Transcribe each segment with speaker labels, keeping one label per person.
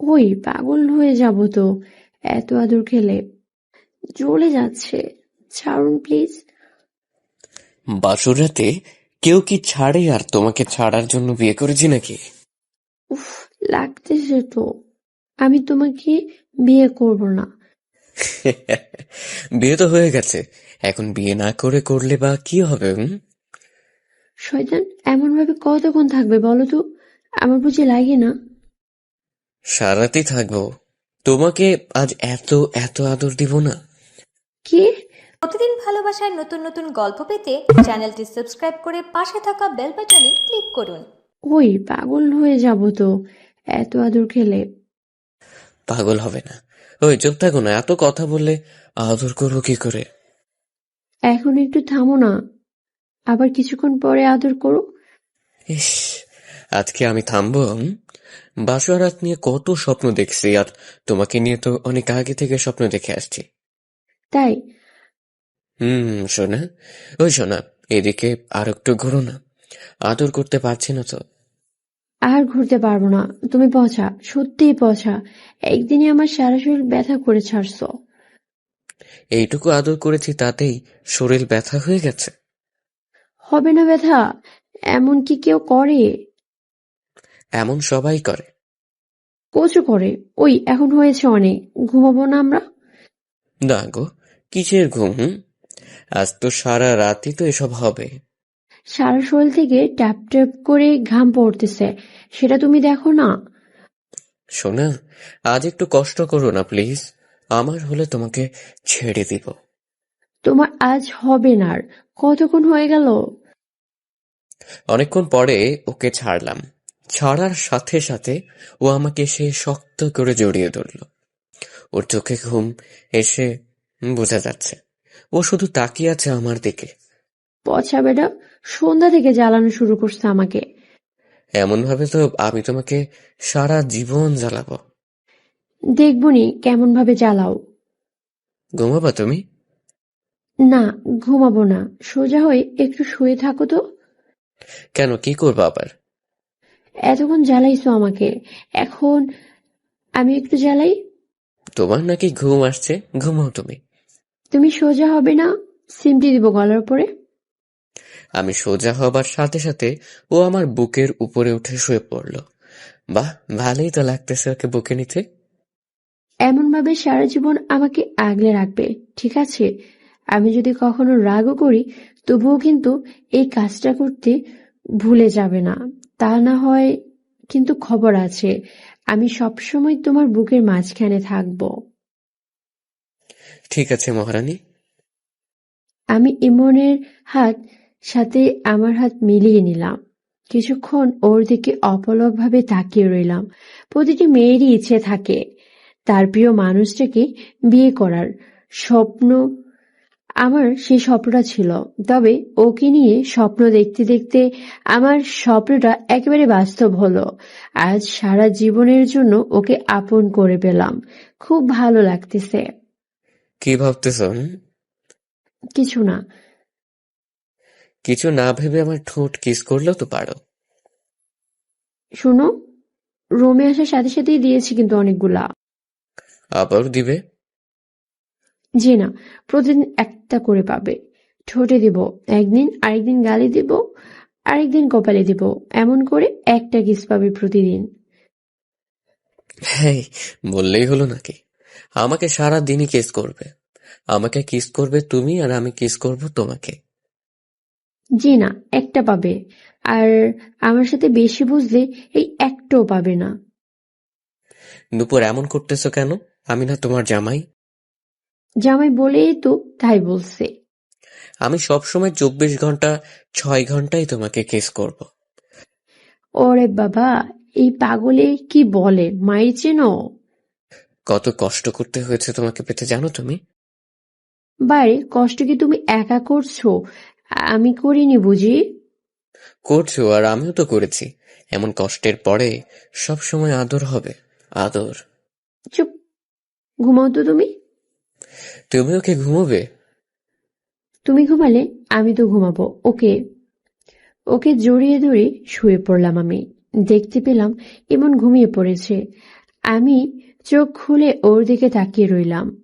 Speaker 1: ওই পাগল হয়ে যাব তো। এত আদর খেলে। জ্বলে যাচ্ছে। ছাড়ুন প্লিজ।
Speaker 2: বাসুরাতে কেউ কি ছাড়ে আর তোমাকে ছাড়ার জন্য বিয়ে করেছি নাকি?
Speaker 1: উফ লাগতেছে তো। আমি তোমাকে বিয়ে করব না।
Speaker 2: বিয়ে তো হয়ে গেছে। এখন বিয়ে না করে করলে বা কি হবে হুম?
Speaker 1: শয়তান এমন ভাবে কতক্ষণ থাকবে বলো তো? আমার বুঝি লাগে না।
Speaker 2: সারাতেই থাকব। তোমাকে আজ এত এত আদর দিব না।
Speaker 1: কে?
Speaker 3: প্রতিদিন ভালোবাসার নতুন নতুন গল্প পেতে চ্যানেলটি সাবস্ক্রাইব করে পাশে থাকা বেল বাটনে ক্লিক করুন।
Speaker 1: ওই পাগল হয়ে যাব তো এত আদর খেলে।
Speaker 2: পাগল হবে না। ওই চুপ থাকো না এত কথা বললে আদর করব কি করে?
Speaker 1: এখন একটু থামো না। আবার কিছুক্ষণ পরে আদর করো।
Speaker 2: ইস আজকে আমি থামবো। হুম? বাসরাত নিয়ে কত স্বপ্ন দেখছি আর তোমাকে নিয়ে তো অনেক আগে থেকে স্বপ্ন দেখে আসছি।
Speaker 1: তাই?
Speaker 2: হুম সোনা। ওই সোনা এদিকে আর একটু ঘোরো না। আদর করতে পারছি না তো।
Speaker 1: আর ঘুরতে পারব না। তুমি পচা সত্যিই পচা। একদিনই আমার সারা শরীর ব্যথা করে ছাড়ছো।
Speaker 2: এইটুকু আদর করেছি তাতেই শরীর ব্যথা হয়ে গেছে।
Speaker 1: হবে না ব্যথা এমন কি কেউ করে?
Speaker 2: এমন সবাই করে।
Speaker 1: কচু করে। ওই এখন হয়েছে অনেক। ঘুমাবো না আমরা?
Speaker 2: না গো কিসের ঘুম? হুম? আজ তো সারা রাতই তো এসব হবে।
Speaker 1: সারা শরীর থেকে ট্যাপ ট্যাপ করে ঘাম পড়তেছে। সেটা তুমি দেখো না?
Speaker 2: সোনা আজ একটু কষ্ট করো না প্লিজ। আমার হলে তোমাকে ছেড়ে দিব।
Speaker 1: তোমার আজ হবে না আর। কতক্ষণ হয়ে গেল?
Speaker 2: অনেকক্ষণ পরে ওকে ছাড়লাম। ছাড়ার সাথে সাথে ও আমাকে সে শক্ত করে জড়িয়ে ধরল। ওর চোখে ঘুম এসে বোঝা যাচ্ছে। ও শুধু তাকিয়ে আছে আমার দিকে।
Speaker 1: পচা বেটা সন্ধ্যা থেকে জ্বালানো শুরু করছে আমাকে।
Speaker 2: এমন ভাবে তো আমি তোমাকে সারা জীবন জ্বালাবো।
Speaker 1: দেখবনি কেমন ভাবে জ্বালাও।
Speaker 2: ঘুমাবা তুমি?
Speaker 1: না ঘুমাবো না। সোজা হয়ে একটু শুয়ে থাকো তো।
Speaker 2: কেন কি করব আবার?
Speaker 1: এতক্ষণ জ্বালাইছো আমাকে। এখন আমি একটু জ্বালাই।
Speaker 2: তোমার নাকি ঘুম আসছে ঘুমাও তুমি।
Speaker 1: তুমি সোজা হবে না? সিমটি দিব গলার উপরে।
Speaker 2: আমি সোজা হবার সাথে সাথে ও আমার বুকের উপরে উঠে শুয়ে পড়ল। বাহ ভালোই তো লাগতেছে ওকে বুকে নিতে।
Speaker 1: এমন ভাবে সারা জীবন আমাকে আগলে রাখবে ঠিক আছে? আমি যদি কখনো রাগও করি তবুও কিন্তু এই কাজটা করতে ভুলে যাবে না। তা না হয় কিন্তু খবর আছে। আমি সবসময় তোমার বুকের মাঝখানে থাকব।
Speaker 2: ঠিক আছে মহারানী।
Speaker 1: আমি ইমনের হাত সাথে আমার হাত মিলিয়ে নিলাম। কিছুক্ষণ ওর দিকে অপলকভাবে তাকিয়ে রইলাম। প্রতিটি মেয়েরই ইচ্ছে থাকে। তার প্রিয় মানুষটাকে বিয়ে করার স্বপ্ন আমার সেই স্বপ্নটা ছিল। তবে ওকে নিয়ে স্বপ্ন দেখতে দেখতে আমার স্বপ্নটা একেবারে বাস্তব হলো। আজ সারা জীবনের জন্য ওকে আপন করে পেলাম। খুব ভালো লাগতেছে।
Speaker 2: কি ভাবতেছ? হুম?
Speaker 1: কিছু না।
Speaker 2: কিছু না ভেবে আমার ঠোঁট কিস করলেও তো পারো।
Speaker 1: শোনো রোমে আসার সাথে সাথেই দিয়েছি কিন্তু অনেকগুলা।
Speaker 2: আবার দিবে?
Speaker 1: জি না প্রতিদিন একটা করে পাবে। ঠোঁটে দিব একদিন আরেকদিন গালে দিব আরেকদিন কপালে দিব। এমন করে একটা কিস পাবে প্রতিদিন।
Speaker 2: হ্যাঁ বললেই হলো নাকি? আমাকে সারা দিনই কিস করবে। আমাকে কিস করবে তুমি আর আমি কিস করব তোমাকে।
Speaker 1: জি না একটা পাবে। আর আমার সাথে বেশি বুঝলে এই একটাও পাবে না।
Speaker 2: দুপুর এমন করতেছো কেন? আমি না তোমার জামাই।
Speaker 1: জামাই বলেই তো তাই বলছে।
Speaker 2: আমি সবসময় চব্বিশ ঘণ্টা ছয় ঘন্টাই তোমাকে কেস করব।
Speaker 1: ওরে বাবা এই পাগলে কি বলে? মাই চেনো?
Speaker 2: কত কষ্ট করতে হয়েছে তোমাকে পেতে জানো তুমি?
Speaker 1: বারে কষ্ট কি তুমি একা করছ? আমি করিনি বুঝি?
Speaker 2: করছ আর আমিও তো করেছি। এমন কষ্টের পরে সব সময় আদর হবে। আদর।
Speaker 1: চুপ। ঘুমাও তো তুমি।
Speaker 2: তুমি ওকে ঘুমোবে?
Speaker 1: তুমি ঘুমালে আমি তো ঘুমাবো। ওকে ওকে জড়িয়ে ধরে শুয়ে পড়লাম আমি। দেখতে পেলাম এমন ঘুমিয়ে পড়েছে। আমি চোখ খুলে ওর দিকে তাকিয়ে রইলাম।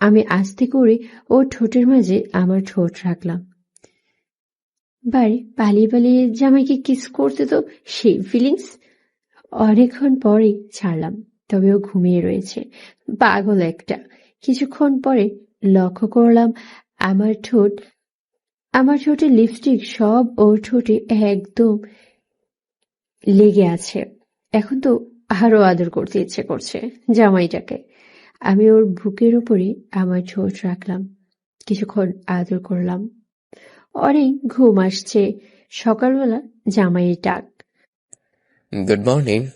Speaker 1: আমি আস্তে করে ওর ঠোঁটের মাঝে আমার ঠোঁট রাখলাম। বাড়ি পালিয়ে পালিয়ে জামাইকে কিস করতে তো সেই ফিলিংস অনেকক্ষণ পরে ছাড়লাম, তবে ও ঘুমিয়ে রয়েছে। পাগল একটা। কিছুক্ষণ পরে লক্ষ্য করলাম আমার ঠোঁট আমার ঠোঁটে লিপস্টিক সব ওর ঠোঁটে একদম লেগে আছে। এখন তো আরও আদর করতে ইচ্ছে করছে জামাইটাকে। আমি ওর বুকের উপরে আমার ঠোঁট রাখলাম কিছুক্ষণ আদর করলাম। অনেক ঘুম আসছে সকালবেলা জামাইয়ের ডাক।
Speaker 2: গুড মর্নিং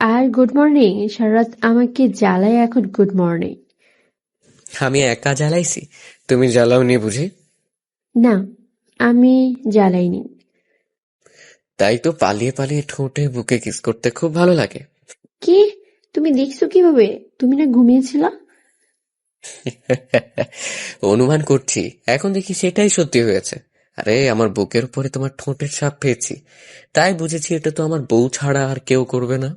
Speaker 1: আর গুড মর্নিং সারাত আমাকে জ্বালায় এখন গুড মর্নিং
Speaker 2: আমি একা জ্বালাইছি? তুমি জ্বালাও নি বুঝি?
Speaker 1: না আমি জ্বালাইনি।
Speaker 2: তাই তো পালিয়ে পালিয়ে ঠোঁটে বুকে কিস করতে খুব ভালো লাগে।
Speaker 1: কি? তুমি দেখছ কীভাবে? তুমি না ঘুমিয়েছিলা?
Speaker 2: অনুমান করছি এখন দেখি সেটাই সত্যি হয়েছে। আরে আমার বুকের উপরে তোমার ঠোঁটের ছাপ পেয়েছি। তাই বুঝেছি এটা তো আমার বউ ছাড়া আর কেউ করবে না।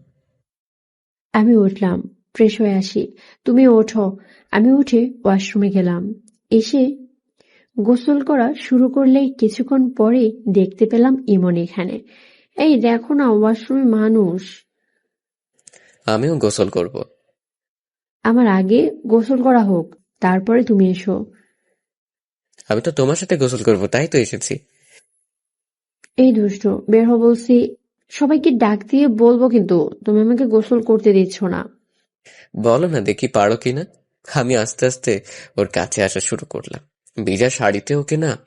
Speaker 1: আমি উঠলাম ফ্রেশ হয়ে আসি। তুমি ওঠো আমি উঠে ওয়াশরুমে গেলাম। এসে গোসল করা শুরু করলেই কিছুক্ষণ পরে দেখতে পেলাম ইমন এখানে। এই দেখো না ওয়াশরুমে মানুষ।
Speaker 2: আমিও গোসল করব।
Speaker 1: আমার আগে গোসল করা হোক তারপরে তুমি এসো।
Speaker 2: আমি তো তোমার সাথে গোসল করব তাই তো এসেছি।
Speaker 1: এই দুষ্ট বের হো বলছি সবাইকে ডাক দিয়ে বলব কিন্তু তুমি আমাকে গোসল করতে দিচ্ছ না।
Speaker 2: বলো না দেখি পারো কিনা। আমি আস্তে আস্তে ওর কাছে আসা শুরু করলাম। ভিজা শাড়িতে ওকে না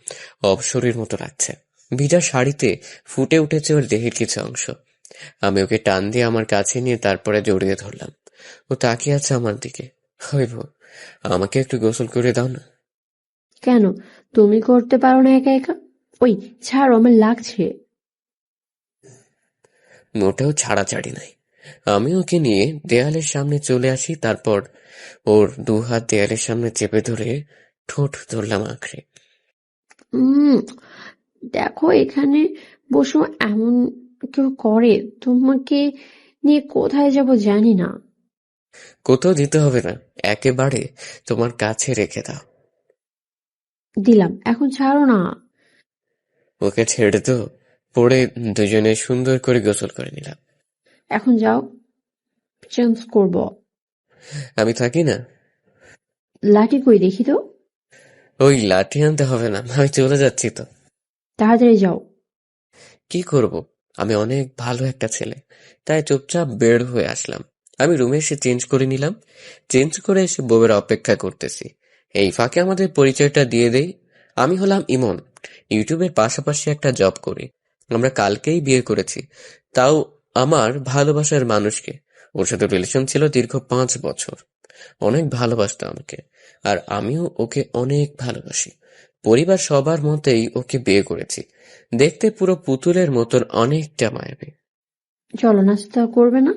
Speaker 2: অবসরের মতো লাগছে। ভিজা শাড়িতে ফুটে উঠেছে ওর দেহের কিছু অংশ। আমি ওকে টান দিয়ে আমার কাছে নিয়ে তারপরে জড়িয়ে ধরলাম। ও তাকিয়ে আছে আমার দিকে। হইব আমাকে একটু গোসল করে দাও না।
Speaker 1: কেন? তুমি করতে পারো না একা একা? ওই ছাড় আমার লাগছে।
Speaker 2: মোটেও ছাড়াছাড়ি নাই। আমি ওকে নিয়ে দেয়ালের সামনে চলে আসি তারপর ওর দু হাত দেয়ালের সামনে চেপে ধরে ঠোঁট ধরলাম আঁকড়ে।
Speaker 1: দেখো এখানে বসো এমন কেউ করে তোমাকে নিয়ে কোথায় যাব জানি না।
Speaker 2: কোথাও দিতে হবে না একেবারে তোমার কাছে রেখে দাও।
Speaker 1: দিলাম এখন ছাড়ো না।
Speaker 2: ওকে ছেড়ে তো পরে দুজনে সুন্দর করে গোসল করে নিলাম।
Speaker 1: এখন যাও চেঞ্জ করব।
Speaker 2: আমি থাকি না।
Speaker 1: লাঠি কই দেখি তো?
Speaker 2: ওই লাঠি আনতে হবে না আমি চলে যাচ্ছি তো।
Speaker 1: তাড়াতাড়ি যাও।
Speaker 2: কি করব? আমি অনেক ভালো একটা ছেলে তাই চুপচাপ বের হয়ে আসলাম। আমি রুমে এসে চেঞ্জ করে নিলাম। চেঞ্জ করে এসে বউয়ের অপেক্ষা করতেছি। এই ফাঁকে আমাদের পরিচয়টা দিয়ে দেই। আমি হলাম ইমন। ইউটিউবের পাশাপাশি একটা জব করি। আমরা কালকেই বিয়ে করেছি। তাও আমার ভালোবাসার মানুষকে। ওর সাথে রিলেশন ছিল দীর্ঘ পাঁচ বছর। অনেক ভালোবাসত আমাকে। আর আমিও ওকে অনেক ভালোবাসি। পরিবার সবার মতেই ওকে বিয়ে করেছি। দেখতে পুরো পুতুলের মতন অনেকটা মায়াবী।
Speaker 1: চলো নাস্তা করবে না?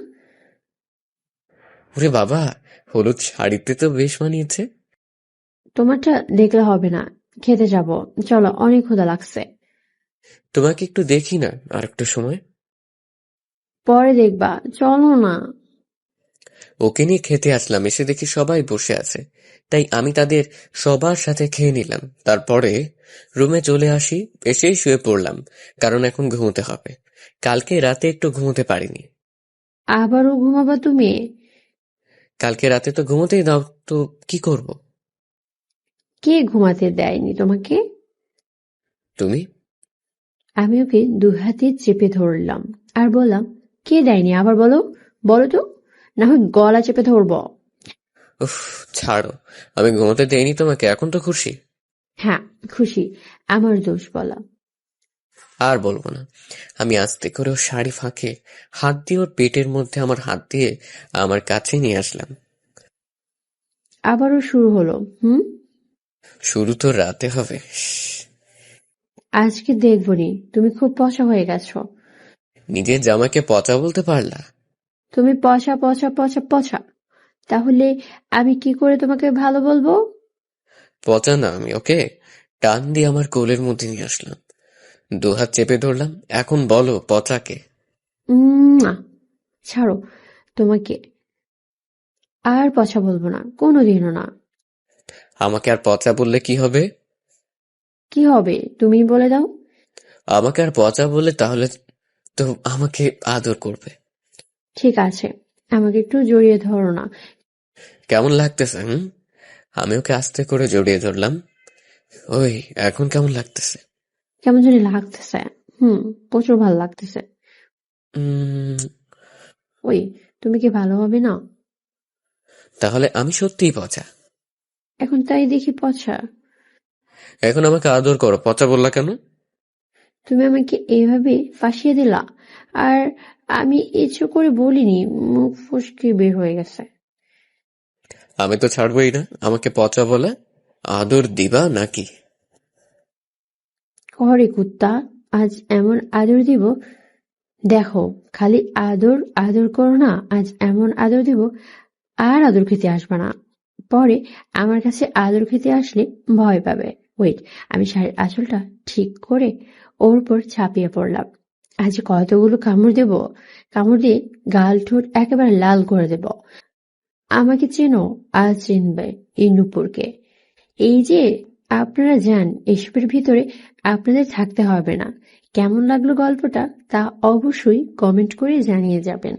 Speaker 2: ওরে বাবা হলুদ শাড়িতে তো বেশ মানিয়েছে।
Speaker 1: তোমারটা দেখলে হবে না। খেতে যাব। চলো অনেক ক্ষুধা লাগছে।
Speaker 2: তোমাকে একটু দেখি না আর একটু সময়।
Speaker 1: পরে দেখবা চলো না।
Speaker 2: ওকে নিয়ে খেতে আসলাম এসে দেখি সবাই বসে আছে। তাই আমি তাদের সবার সাথে খেয়ে নিলাম। তারপরে রুমে চলে আসি এসেই শুয়ে পড়লাম কারণ এখন ঘুমোতে হবে। কালকে রাতে একটু ঘুমোতে পারিনি।
Speaker 1: আবারও ঘুমাবা তুমি?
Speaker 2: কালকে রাতে তো ঘুমোতেই দাও তো কি করব?
Speaker 1: কে ঘুমাতে দেয়নি তোমাকে?
Speaker 2: তুমি?
Speaker 1: আমি ওকে দু হাতে চেপে ধরলাম আর বললাম কে দেয়নি? আবার বলো। বলো তো। না হয় গলা চেপে ধরবো।
Speaker 2: উফ ছাড়ো। আমি ঘুমোতে দেইনি তোমাকে এখন তো খুশি।
Speaker 1: হ্যাঁ খুশি। আমার দোষ বলা।
Speaker 2: আর বলব না। আমি আস্তে করে ওর শাড়ি ফাঁকে হাত দিয়ে ওর পেটের মধ্যে আমার হাত দিয়ে আমার কাছে নিয়ে আসলাম।
Speaker 1: আবারও শুরু হলো হুম?
Speaker 2: শুরু তো রাতে হবে।
Speaker 1: আজকে দেখবনি তুমি খুব পচা হয়ে গেছো।
Speaker 2: নিজের জামাকে পচা বলতে পারলা?
Speaker 1: তুমি পচা পচা পচা পচা। তাহলে আমি কি করে তোমাকে ভালো বলব?
Speaker 2: পচা না আমি ওকে? টান দিয়ে আমার কোলের মধ্যে নিয়ে আসলাম। দু হাত চেপে ধরলাম এখন বলো পচাকে।
Speaker 1: ছাড়ো তোমাকে আর পচা বলব না কোনোদিনও না।
Speaker 2: আমাকে আর পচা বললে কি হবে?
Speaker 1: কি হবে তুমি বলে দাও।
Speaker 2: আমাকে আর পচা বললে তাহলে তো আমাকে আদর করবে।
Speaker 1: ঠিক আছে আমাকে একটু জড়িয়ে ধরো না।
Speaker 2: কেমন লাগতেছে হুম? আমি ওকে আস্তে করে জড়িয়ে ধরলাম। ওই এখন কেমন লাগতেছে?
Speaker 1: কেমন জানি লাগতেছে হুম প্রচুর ভালো লাগতেছে।
Speaker 2: উম,
Speaker 1: ওই তুমি কি ভালো হবে না?
Speaker 2: তাহলে আমি সত্যিই পচা।
Speaker 1: এখন তাই দেখি পচা।
Speaker 2: এখন আমাকে আদর করো পচা বললা কেন?
Speaker 1: তুমি আমাকে এইভাবে ফাঁসিয়ে দিলা। আর আমি ইচ্ছে করে বলিনি মুখ ফসকে বের হয়ে গেছে।
Speaker 2: আমি তো ছাড়বই না আমাকে পচা বলে আদর দিবা নাকি?
Speaker 1: ঘরে কুত্তা আজ এমন আদর দিব দেখো খালি আদর আদর করো না আজ এমন আদর দিব আর আদর খেতে আসবে না। পরে আমার কাছে আদর খেতে আসলে ভয় পাবে। ওয়েট আমি শাড়ির আঁচলটা ঠিক করে ওর উপর ছাপিয়ে পড়লাম। আজ কতগুলো কামড় দেব? কামড় দিয়ে গাল ঠোঁট একেবারে লাল করে দেব। আমাকে চেনো, আজ চিনবে এই নুপুরকে। এই যে, আপনারা যান, এসবের ভিতরে আপনাদের থাকতে হবে না। কেমন লাগল গল্পটা তা অবশ্যই কমেন্ট করে জানিয়ে যাবেন।